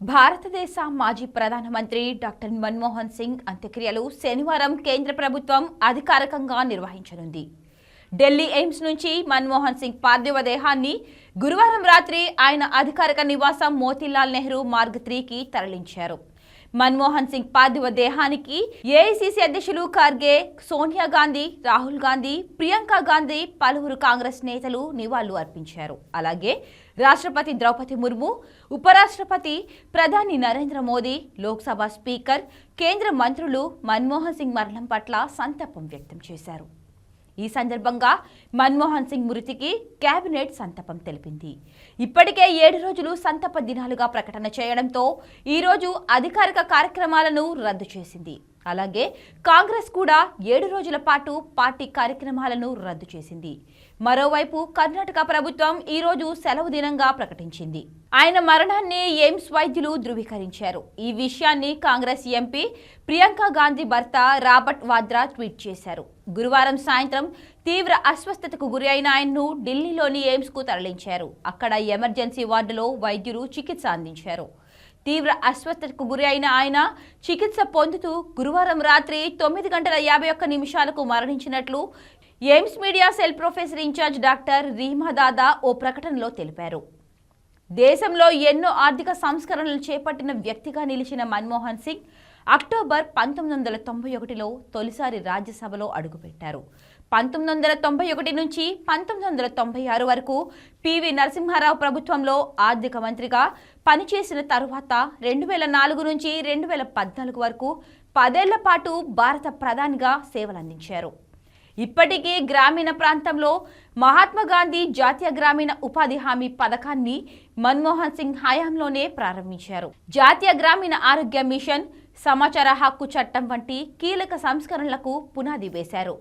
భారతదేశ మాజీ ప్రధానమంత్రి డాక్టర్ మన్మోహన్ సింగ్ అంత్యక్రియలు శనివారం కేంద్ర ప్రభుత్వం అధికారికంగా నిర్వహించనుంది. ఢిల్లీ ఎయిమ్స్ నుంచి మన్మోహన్ సింగ్ పార్థివ దేహాన్ని గురువారం రాత్రి ఆయన అధికారిక నివాసం మోతీలాల్ నెహ్రూ మార్గ్ త్రీకి తరలించారు. మన్మోహన్ సింగ్ పార్థివ దేహానికి ఏఐసిసి అధ్యక్షులు ఖర్గే సోనియా గాంధీ రాహుల్ గాంధీ ప్రియాంక గాంధీ పలువురు కాంగ్రెస్ నేతలు నివాళులు అర్పించారు. అలాగే రాష్ట్రపతి ద్రౌపది ముర్ము ఉపరాష్ట్రపతి ప్రధాని నరేంద్ర మోదీ లోక్సభ స్పీకర్ కేంద్ర మంత్రులు మన్మోహన్ సింగ్ మరణం పట్ల సంతాపం వ్యక్తం చేశారు. ఈ సందర్భంగా మన్మోహన్ సింగ్ మృతికి కేబినెట్ సంతపం తెలిపింది. ఇప్పటికే ఏడు రోజులు సంతప దినాలుగా ప్రకటన చేయడంతో ఈ రోజు అధికారిక కార్యక్రమాలను రద్దు చేసింది. అలాగే కాంగ్రెస్ కూడా ఏడు రోజుల పాటు పార్టీ కార్యక్రమాలను రద్దు చేసింది. మరోవైపు కర్ణాటక ప్రభుత్వం ఈ రోజు సెలవు దినంగా ప్రకటించింది. ఆయన మరణాన్ని ఎయిమ్స్ వైద్యులు ధృవీకరించారు. ఈ విషయాన్ని కాంగ్రెస్ ఎంపీ ప్రియాంక గాంధీ భర్త రాబర్ట్ వాద్రా ట్వీట్ చేశారు. గురువారం సాయంత్రం తీవ్ర అస్వస్థతకు గురి అయిన ఆయన్ను ఢిల్లీలోని ఎయిమ్స్కు తరలించారు. అక్కడ ఎమర్జెన్సీ వార్డులో వైద్యులు చికిత్స అందించారు. తీవ్ర అస్వస్థతకు గురి అయిన ఆయన చికిత్స పొందుతూ గురువారం రాత్రి తొమ్మిది గంటల యాభై ఒక్క నిమిషాలకు మరణించినట్లు AIIMS media cell professor in-charge doctor Reema Dada ఓ ప్రకటనలో తెలిపారు. దేశంలో ఎన్నో ఆర్థిక సంస్కరణలు చేపట్టిన వ్యక్తిగా నిలిచిన మన్మోహన్ సింగ్ అక్టోబర్ పంతొమ్మిది వందల తొంభై ఒకటిలో తొలిసారి రాజ్యసభలో అడుగుపెట్టారు. పంతొమ్మిది వందల తొంభై ఒకటి నుంచి పంతొమ్మిది వందల తొంభై ఆరు వరకు పివి నరసింహారావు ప్రభుత్వంలో ఆర్థిక మంత్రిగా పనిచేసిన తరువాత రెండు వేల నాలుగు నుంచి రెండు వేల పద్నాలుగు వరకు పదేళ్ళ పాటు భారత ప్రధానిగా సేవలందించారు. ఇప్పటికీ గ్రామీణ ప్రాంతంలో మహాత్మా గాంధీ జాతీయ గ్రామీణ ఉపాధి హామీ పథకాన్ని మన్మోహన్ సింగ్ హయాంలోనే ప్రారంభించారు. జాతీయ గ్రామీణ ఆరోగ్య మిషన్ సమాచార హక్కు చట్టం వంటి కీలక సంస్కరణలకు పునాది వేశారు.